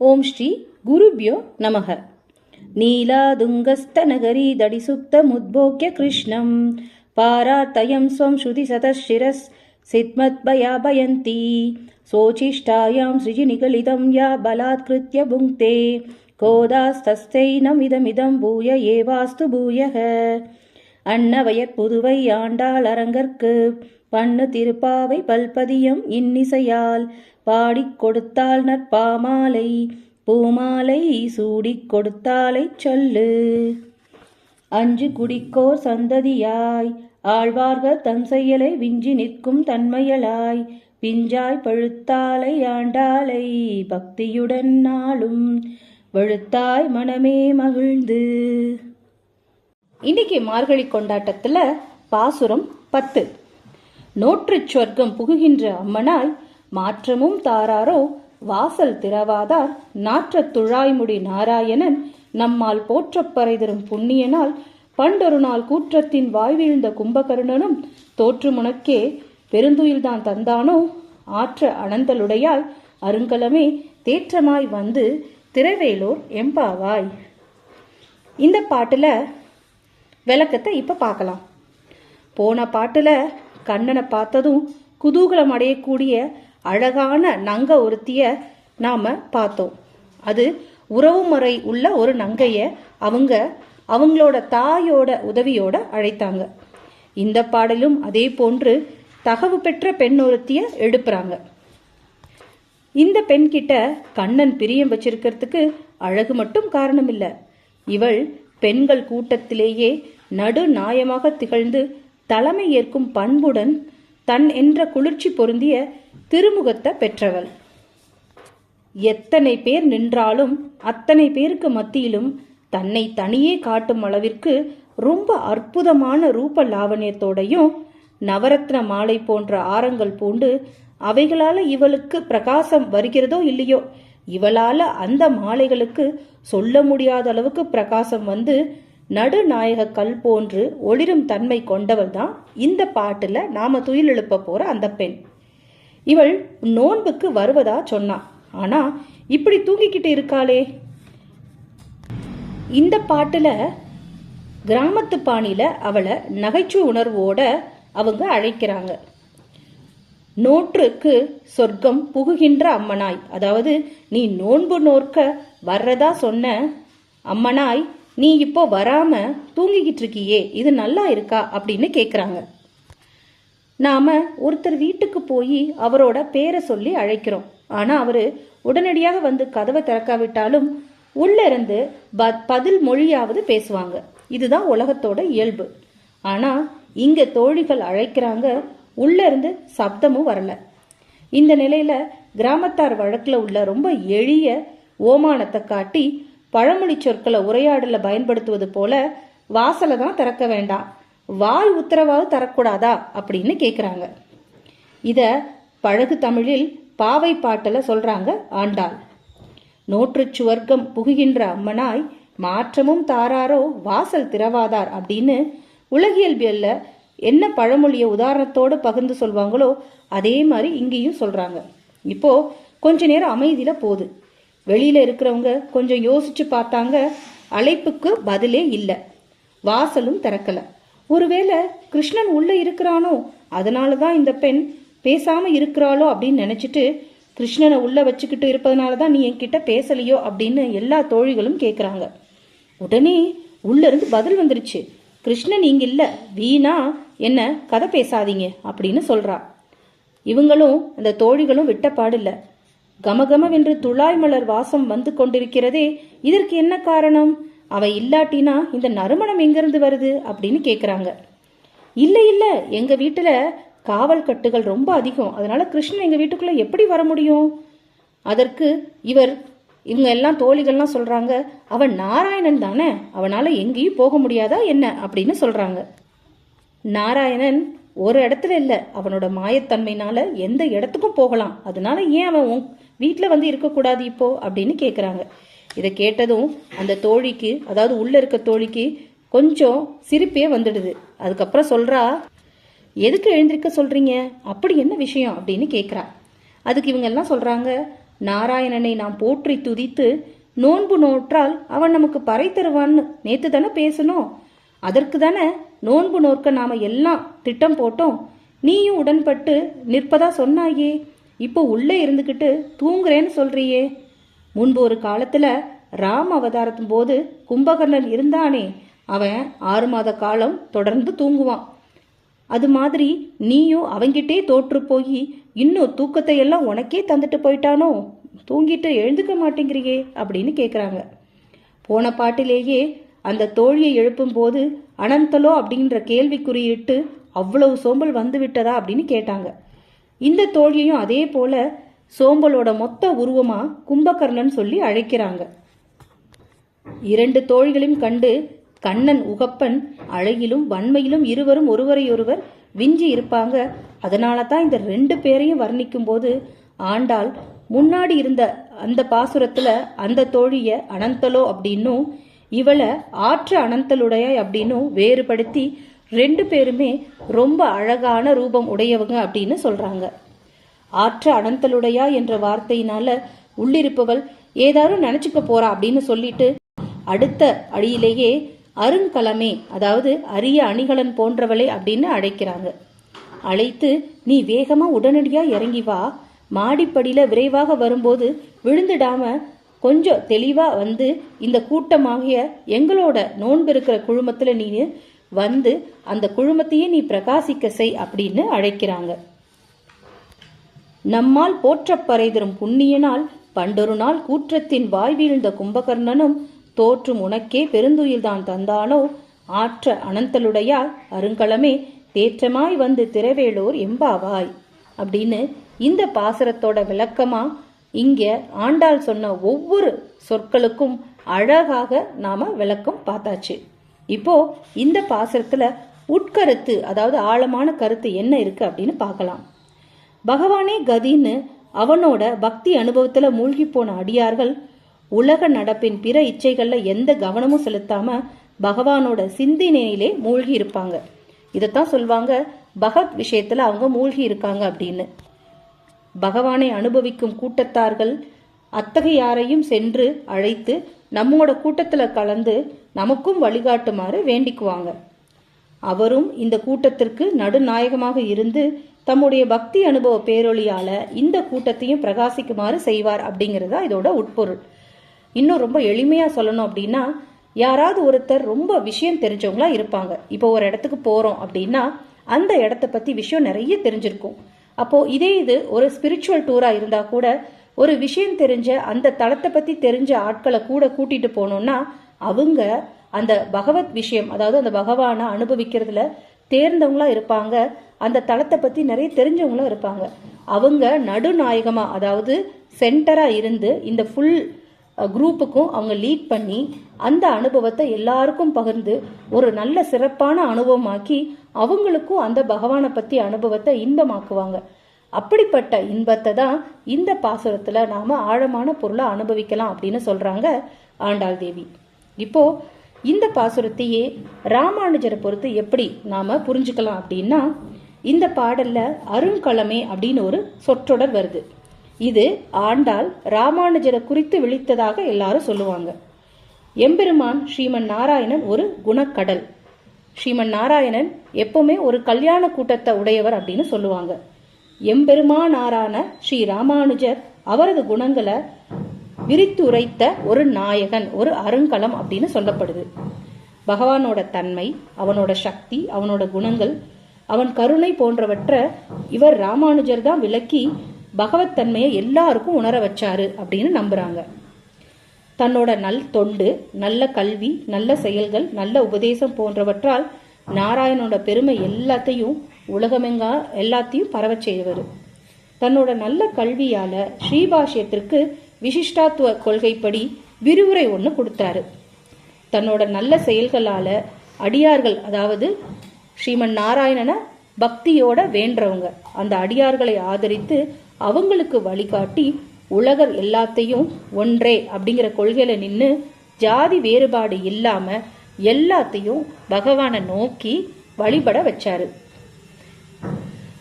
ॐ श्रीगुरुभ्यो नमः नीलादुङ्गस्तनगरी दडिसुप्तमुद्बोक्य कृष्णं पारात्तयं स्वं श्रुतिसतशिरसिद्मद्भयाभयन्ती शोचिष्ठायां सृजिनिकलिदं या बलात्कृत्य भुङ्क्ते कोदास्तस्यैनमिदमिदं भूय एवास्तु भूयः அன்னவயற் புதுவை ஆண்டாள் அரங்கற்கு பண்ணு திருப்பாவை பல்பதியம் இன்னிசையால் பாடிக் கொடுத்தாள் நற்பாமாலை பூமாலை சூடிக் கொடுத்தாலை சொல்லு. அஞ்சு குடிக்கோர் சந்ததியாய் ஆழ்வார்கள் தம் செயலை விஞ்சி நிற்கும் தன்மையலாய் பிஞ்சாய் பழுத்தாலை ஆண்டாளை பக்தியுடன் நாளும் வழுத்தாய் மனமே மகிழ்ந்து. இன்னைக்கு மார்கழி கொண்டாட்டத்துல பாசுரம் பத்து. நோற்றுச் சொர்க்கம் புகுகின்ற அம்மனாய் மாற்றமும் தாராரோ வாசல் திறவாதார் நாற்றத் துழாய்முடி நாராயணன் நம்மால் போற்றப்பறை தரும் புண்ணியனால் பண்டொரு நாள் கூற்றத்தின் வாய்வீழ்ந்த கும்பகர்ணனும் தோற்றுமுனக்கே பெருந்துயில்தான் தந்தானோ ஆற்ற அனந்தலுடையாய் அருங்கலமே தேற்றமாய் வந்து திரவேலூர் எம்பாவாய். இந்த பாட்டில் விளக்கத்தை இப்போ பார்க்கலாம். போன பாட்டில் கண்ணனை பார்த்ததும் குதூகலம் அடையக்கூடிய அழகான நங்க ஒருத்திய நாம் பார்த்தோம். அது உறவு முறை உள்ள ஒரு நங்கைய அவங்க அவங்களோட தாயோட உதவியோட அழைத்தாங்க. இந்த பாடலும் அதே போன்று தகவு பெற்ற பெண் ஒருத்திய எழுப்புறாங்க இந்த பெண்கிட்ட கண்ணன் பிரியம் வச்சிருக்கிறதுக்கு அழகு மட்டும் காரணம் இல்லை இவள் பெண்கள் கூட்டத்திலேயே நடு நாயமாக திகழ்ந்து தலைமை ஏற்கும் பண்புடன் தன் என்ற குளிர்ச்சி பொருந்திய திருமுகத்தை பெற்றவள். எத்தனை பேர் நின்றாலும் அத்தனை பேருக்கு மத்தியிலும் தன்னை தனியே காட்டும் அளவிற்கு ரொம்ப அற்புதமான ரூப லாவண்யத்தோடையும் நவரத்ன மாலை போன்ற ஆரங்கள் பூண்டு அவைகளால இவளுக்கு பிரகாசம் வருகிறதோ இல்லையோ இவளால அந்த மாலைகளுக்கு சொல்ல முடியாத அளவுக்கு பிரகாசம் வந்து நடுநாயக கல் போன்று ஒளிரும் தன்மை கொண்டவள் தான் இந்த பாட்டில் நாம துயில் எழுப்ப போற அந்த பெண். இவள் நோன்புக்கு வருவதா சொன்னான் ஆனா இப்படி தூங்கிக்கிட்டு இருக்காளே. இந்த பாட்டுல கிராமத்து பாணியில அவளை நகைச்சுவை உணர்வோட அவங்க அழைக்கிறாங்க. நோற்றுக்கு சொர்க்கம் புகுகின்ற அம்மனாய் அதாவது நீ நோன்பு நோற்க வர்றதா சொன்ன அம்மனாய் நீ இப்போ வராம தூங்கிக்கிட்டு இருக்கியே இது நல்லா இருக்கா? அப்படின்னு கேட்குறாங்க நாம ஒருத்தர் வீட்டுக்கு போய் அவரோட பேரை சொல்லி அழைக்கிறோம். ஆனா அவரு உடனடியாக வந்து கதவை திறக்காவிட்டாலும் உள்ள இருந்து ப- பதில் மொழியாவது பேசுவாங்க. இதுதான் உலகத்தோட இயல்பு. ஆனா இங்க தோழிகள் அழைக்கிறாங்க உள்ள இருந்து சப்தமும் வரல. இந்த நிலையில கிராமத்தார் வழக்கில் உள்ள ரொம்ப எளிய ஓமானத்தை காட்டி பழமொழி சொற்களை உரையாடல பயன்படுத்துவது போல வாசலை தான் திறக்க வேண்டாம். வாய் உத்தரவாவது தரக்கூடாதா? அப்படின்னு கேட்குறாங்க இத பழகு தமிழில் பாவை பாட்டில் சொல்றாங்க ஆண்டாள். நோற்று சுவர்க்கம் புகுகின்ற அம்மனாய் மாற்றமும் தாராரோ வாசல் திறவாதார் அப்படின்னு உலகியல்பியல்ல என்ன பழமொழிய உதாரணத்தோடு பகிர்ந்து சொல்வாங்களோ அதே மாதிரி இங்கேயும் சொல்றாங்க. இப்போ கொஞ்ச நேரம் அமைதியில போகுது. வெளியில இருக்கிறவங்க கொஞ்சம் யோசிச்சு பார்த்தாங்க அழைப்புக்கு பதிலே இல்லை. வாசலும் திறக்கல. ஒருவேளை கிருஷ்ணன் உள்ள இருக்கிறானோ அதனால தான் இந்த பெண் பேசாம இருக்கிறாளோ அப்படின்னு நினைச்சிட்டு கிருஷ்ணனை உள்ள வச்சுக்கிட்டு இருப்பதனால தான் நீ என்கிட்ட பேசலையோ அப்படின்னு எல்லா தோழிகளும் கேட்குறாங்க உடனே உள்ள இருந்து பதில் வந்துருச்சு. கிருஷ்ணன் இங்க இல்ல வீணா என்ன கதை பேசாதீங்க அப்படின்னு சொல்றா. இவங்களும் அந்த தோழிகளும் விட்ட பாடில்ல. கமகமவென்று துளாய் மலர் வாசம் வந்து கொண்டிருக்கிறதே இதற்கு என்ன காரணம்? அவ இல்லாட்டினா இந்த நறுமணம் எங்கிருந்து வருது அப்படின்னு கேட்குறாங்க இல்லை இல்லை எங்கள் வீட்டில் காவல் கட்டுகள் ரொம்ப அதிகம். அதனால கிருஷ்ணன் எங்கள் வீட்டுக்குள்ளே எப்படி வர முடியும்? அதற்கு இவர் இவங்க எல்லாம் தோழிகள்லாம் சொல்கிறாங்க அவன் நாராயணன் தானே அவனால் எங்கேயும் போக முடியாதா என்ன? அப்படின்னு சொல்கிறாங்க நாராயணன் ஒரு இடத்துல இல்லை. அவனோட மாயத்தன்மைனால எந்த இடத்துக்கும் போகலாம். அதனால ஏன் அவன் உன் வீட்டில் வந்து இருக்கக்கூடாது இப்போ? அப்படின்னு கேட்குறாங்க இதை கேட்டதும் அந்த தோழிக்கு அதாவது உள்ளே இருக்க தோழிக்கு கொஞ்சம் சிரிப்பே வந்துடுது. அதுக்கப்புறம் சொல்கிறா எதுக்கு எழுந்திருக்க சொல்கிறீங்க அப்படி என்ன விஷயம்? அப்படின்னு கேட்குறா அதுக்கு இவங்க எல்லாம் நாராயணனை நாம் போற்றி துதித்து நோன்பு நோற்றால் அவன் நமக்கு பறை தருவான்னு நேற்று தானே பேசணும். அதற்கு தானே நோன்பு நோக்க நாம எல்லாம் திட்டம் போட்டோம். நீயும் உடன்பட்டு நிற்பதா சொன்னாயே. இப்போ உள்ளே இருந்துக்கிட்டு தூங்குறேன்னு சொல்றியே. முன்பு ஒரு காலத்தில் ராம அவதாரத்தின் போது கும்பகர்ணன் இருந்தானே. அவன் ஆறு மாத காலம் தொடர்ந்து தூங்குவான். அது மாதிரி நீயும் அவங்கிட்டே தோற்று போய் இன்னும் தூக்கத்தை எல்லாம் உனக்கே தந்துட்டு போயிட்டானோ? தூங்கிட்டு எழுந்துக்க மாட்டேங்கிறியே அப்படின்னு கேட்குறாங்க போன பாட்டிலேயே அந்த தோழியை எழுப்பும்போது அனந்தலோ? அப்படின்ற கேள்விக்குறியிட்டு அவ்வளவு சோம்பல் வந்து விட்டதா அப்படின்னு கேட்டாங்க. இந்த தோழியையும் அதே போல சோம்பலோட மொத்த உருவமா கும்பகர்ணன் சொல்லி அழைக்கிறாங்க. இரண்டு தோழிகளையும் கண்டு கண்ணன் உகப்பன் அழகிலும் வன்மையிலும் இருவரும் ஒருவரையொருவர் விஞ்சி இருப்பாங்க. அதனால தான் இந்த ரெண்டு பேரையும் வர்ணிக்கும் போது ஆண்டாள் முன்னாடி இருந்த அந்த பாசுரத்துல அந்த தோழிய அனந்தலோ? அப்படின்னும் இவளை ஆற்று அனந்தலுடைய அப்படின்னும் வேறுபடுத்தி ரெண்டு பேருமே ரொம்ப அழகான ரூபம் உடையவங்க அப்படின்னு சொல்றாங்க. ஆற்று அனந்தலுடையா என்ற வார்த்தையினால உள்ளிருப்பவள் ஏதாரும் நினைச்சுக்க போறா அப்படின்னு சொல்லிட்டு அடுத்த அடியிலேயே அருங்கலமே அதாவது அரிய அணிகலன் போன்றவளே அப்படின்னு அழைக்கிறாங்க. அழைத்து நீ வேகமா உடனடியா இறங்கி வா. மாடிப்படியில விரைவாக வரும்போது விழுந்துடாம கொஞ்சம் தெளிவா வந்து இந்த கூட்டமாகிய எங்களோட நோன்பு இருக்கிற குழுமத்துல நீ வந்து அந்த குழுமத்தையே நீ பிரகாசிக்க செய் அப்படின்னு அழைக்கிறாங்க. நம்மால் போற்றப்பறைதரும் புண்ணியனால் பண்டொரு நாள் கூற்றத்தின் வாய் வீழ்ந்த கும்பகர்ணனும் தோற்றும் உனக்கே பெருந்துயில்தான் தந்தானோ? ஆற்ற அனந்தலுடையா அருங்கலமே தேற்றமாய் வந்து திரவேலோர் எம்பாவாய் அப்படின்னு இந்த பாசுரத்தோட விளக்கமா இங்க ஆண்டாள் சொன்ன ஒவ்வொரு சொற்களுக்கும் அழகாக நாம விளக்கம் பார்த்தாச்சு. இப்போ இந்த பாசுரத்துல உட்கருத்து அதாவது ஆழமான கருத்து என்ன இருக்கு அப்படின்னு பார்க்கலாம். பகவானே கதின்னு அவனோட பக்தி அனுபவத்துல மூழ்கி போன அடியார்கள் உலக நடப்பின் பிற இச்சைகள்ல எந்த கவனமும் செலுத்தாம பகவானோட சிந்தனையிலே மூழ்கி இருப்பாங்க. இதைத்தான் சொல்லுவாங்க பகத் விஷயத்துல அவங்க மூழ்கி இருக்காங்க அப்படின்னு. பகவானை அனுபவிக்கும் கூட்டத்தார்கள் அத்தகையாரையும் சென்று அழைத்து நம்மோட கூட்டத்தில் கலந்து நமக்கும் வழிகாட்டுமாறு வேண்டிக்குவாங்க. அவரும் இந்த கூட்டத்திற்கு நடுநாயகமாக இருந்து தம்முடைய பக்தி அனுபவ பேரொழியால் இந்த கூட்டத்தையும் பிரகாசிக்குமாறு செய்வார் அப்படிங்கிறதா இதோட உட்பொருள். இன்னும் ரொம்ப எளிமையாக சொல்லணும் அப்படின்னா யாராவது ஒருத்தர் ரொம்ப விஷயம் தெரிஞ்சவங்களா இருப்பாங்க. இப்போ ஒரு இடத்துக்கு போகிறோம் அப்படின்னா அந்த இடத்த பற்றி விஷயம் நிறைய தெரிஞ்சிருக்கும். அப்போ இதே இது ஒரு ஸ்பிரிச்சுவல் டூரா இருந்தா கூட ஒரு விஷயம் தெரிஞ்ச அந்த தளத்தை பத்தி தெரிஞ்ச ஆட்களை கூட கூட்டிட்டு போனோம்னா அவங்க அந்த பகவத் விஷயம் அதாவது அந்த பகவானை அனுபவிக்கிறதுல தேர்ந்தவங்களா இருப்பாங்க. அந்த தளத்தை பத்தி நிறைய தெரிஞ்சவங்களும் இருப்பாங்க. அவங்க நடுநாயகமா அதாவது சென்டரா இருந்து இந்த ஃபுல் குரூப்புக்கும் அவங்க லீட் பண்ணி அந்த அனுபவத்தை எல்லாருக்கும் பகிர்ந்து ஒரு நல்ல சிறப்பான அனுபவமாக்கி அவங்களுக்கும் அந்த பகவானை பற்றி அனுபவத்தை இன்பமாக்குவாங்க. அப்படிப்பட்ட இன்பத்தை தான் இந்த பாசுரத்தில் நாம் ஆழமான பொருளை அனுபவிக்கலாம் அப்படின்னு சொல்கிறாங்க ஆண்டாள் தேவி. இப்போ இந்த பாசுரத்தையே ராமானுஜரை பொறுத்து எப்படி நாம் புரிஞ்சுக்கலாம் அப்படின்னா இந்த பாடல்ல அருண்கலமே அப்படின்னு ஒரு சொற்றொடர் வருது. இது ஆண்டாள் ராமானுஜரை குறித்து விழித்ததாக எல்லாரும் சொல்லுவாங்க. எம்பெருமான் ஸ்ரீமன் நாராயணன் ஒரு குணக்கடல். ஸ்ரீமன் நாராயணன் எப்பவுமே ஒரு கல்யாண கூட்டத்தை உடையவர் அப்படின்னு சொல்லுவாங்க. எம்பெருமானாரான ஸ்ரீ ராமானுஜர் அவரது குணங்களை விரித்துரைத்த ஒரு நாயகன் ஒரு அருங்கலம் அப்படின்னு சொல்லப்படுது. பகவானோட தன்மை அவனோட சக்தி அவனோட குணங்கள் அவன் கருணை போன்றவற்றை இவர் ராமானுஜர் தான் விளக்கி பகவத் தன்மையை எல்லாருக்கும் உணர வச்சாரு அப்படின்னு நம்புறாங்க. தன்னோட நல் தொண்டு நல்ல கல்வி நல்ல செயல்கள் நல்ல உபதேசம் போன்றவற்றால் நாராயணோட பெருமை எல்லாத்தையும் உலகமெங்கா எல்லாத்தையும் பரவச் செய்வர் தன்னோட நல்ல கல்வியால ஸ்ரீபாஷ்யத்திற்கு விசிஷ்டாத்துவ கொள்கைப்படி விரிவுரை ஒன்று கொடுத்தாரு. தன்னோட நல்ல செயல்களால அடியார்கள் அதாவது ஸ்ரீமன் நாராயணனை பக்தியோட வேண்டவங்க. அந்த அடியார்களை ஆதரித்து அவங்களுக்கு வழிகாட்டி உலகர் எல்லாத்தையும் ஒன்றே அப்படிங்கிற கொள்கையில நின்று ஜாதி வேறுபாடு இல்லாம எல்லாத்தையும் பகவானை நோக்கி வழிபட வச்சாரு.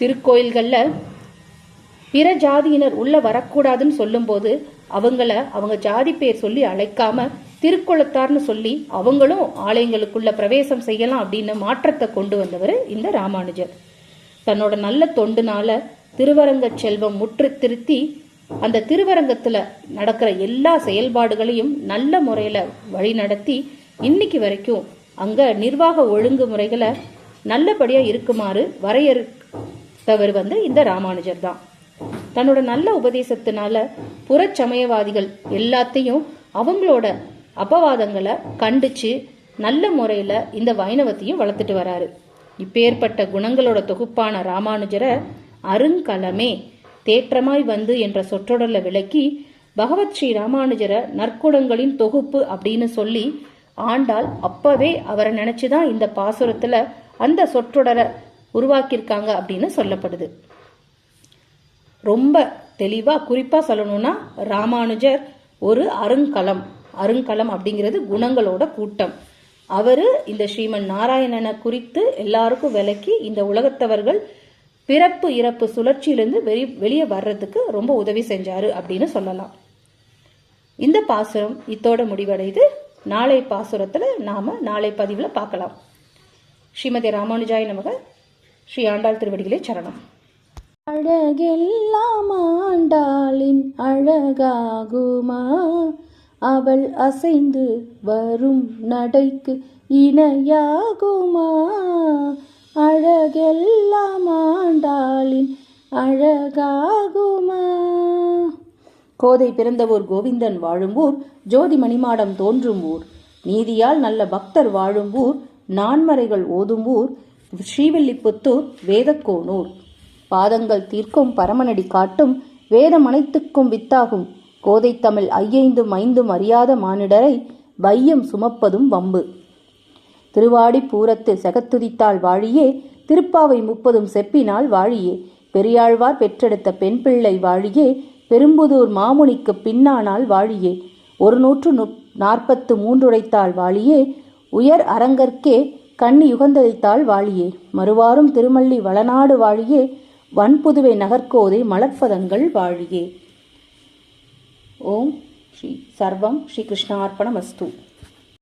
திருக்கோயில்கள்ல பிற ஜாதியினர் உள்ள வரக்கூடாதுன்னு சொல்லும்போது அவங்கள அவங்க ஜாதி பேர் சொல்லி அழைக்காம திருக்குளத்தார்னு சொல்லி அவங்களும் ஆலயங்களுக்குள்ள பிரவேசம் செய்யலாம் அப்படின்னு மாற்றத்தை கொண்டு வந்தவர் இந்த ராமானுஜர். தன்னோட நல்ல தொண்டுனால திருவரங்க செல்வம் முற்று திருத்தி அந்த திருவரங்கத்துல நடக்கிற எல்லா செயல்பாடுகளையும் நல்ல முறையில வழிநடத்தி இன்னைக்கு வரைக்கும் அங்க நிர்வாக ஒழுங்குமுறைகளை நல்லபடியா இருக்குமாறு வரையறுத்தவர் வந்து இந்த ராமானுஜர் தான். தன்னோட நல்ல உபதேசத்தினால புறச்சமயவாதிகள் எல்லாத்தையும் அவங்களோட அபவாதங்களை கண்டிச்சு நல்ல முறையில இந்த வைணவத்தையும் வளர்த்துட்டு வராரு. இப்பேற்பட்ட குணங்களோட தொகுப்பான ராமானுஜரை அருங்கலமே தேற்றமாய் வந்து என்ற சொற்றொடர்ல விளக்கி பகவத் ஸ்ரீ ராமானுஜரை நற்குணங்களின் தொகுப்பு அப்படின்னு சொல்லி ஆண்டாள் அப்பவே அவரை நினைச்சுதான் இந்த பாசுரத்துல அந்த சொற்றொடரை உருவாக்கியிருக்காங்க அப்படின்னு சொல்லப்படுது. ரொம்ப தெளிவா குறிப்பா சொல்லணும்னா ராமானுஜர் ஒரு அருங்கலம் அருங்கலம் அப்படிங்கிறது குணங்களோட கூட்டம். அவரு இந்த ஸ்ரீமன் நாராயணனை குறித்து எல்லாருக்கும் விளக்கி இந்த உலகத்தவர்கள் பிறப்பு இறப்பு சுழற்சியிலிருந்து வெளி வெளியே வர்றதுக்கு ரொம்ப உதவி செஞ்சாரு அப்படின்னு சொல்லலாம். இந்த பாசுரம் இத்தோட முடிவடைது. நாளை பாசுரத்தில் நாம் நாளை பதிவில் பார்க்கலாம். ஸ்ரீமதி ராமானுஜாய் நமக ஸ்ரீ ஆண்டாள் திருவடிகளே சரணம். அழகெல்லாம் ஆண்டாளின் அழகாகுமா? அவள் அசைந்து வரும் நடைக்கு இணையாகுமா? அழகெல்லாம் ஆண்டாளின் அழகாகுமா? கோதை பிறந்த ஊர் கோவிந்தன் வாழும் ஊர் ஜோதி மணிமாடம் தோன்றும் ஊர் நீதியால் நல்ல பக்தர் வாழும் ஊர் நான்மறைகள் ஓதும் ஊர் ஸ்ரீவில்லிபுத்தூர் வேதக்கோனூர். பாதங்கள் தீர்க்கும் பரமனடி காட்டும் வேதம் அனைத்துக்கும் வித்தாகும். கோதை தமிழ் ஐயைந்தும் ஐந்தும் அறியாத மானிடரை வையம் சுமப்பதும் வம்பு. திருவாடி பூரத்து செகத்துதித்தாள் வாழியே திருப்பாவை முப்பதும் செப்பினால் வாழியே. பெரியாழ்வார் பெற்றெடுத்த பெண் பிள்ளை வாழியே பெரும்புதூர் மாமுனிக்கு பின்னானால் வாழியே. ஒரு நூற்று நுப்- நாற்பத்து மூன்றுடைத்தாள் வாழியே உயர் அரங்கற்கே கண்ணி யுகந்ததைத்தாள் வாழியே. மறுவாரும் திருமல்லி வளநாடு வாழியே வன்புதுவை நகர்கோதை மலர்பதங்கள் வாழியே. ஓம் ஸ்ரீ சர்வம் ஸ்ரீ கிருஷ்ணார்ப்பணமஸ்து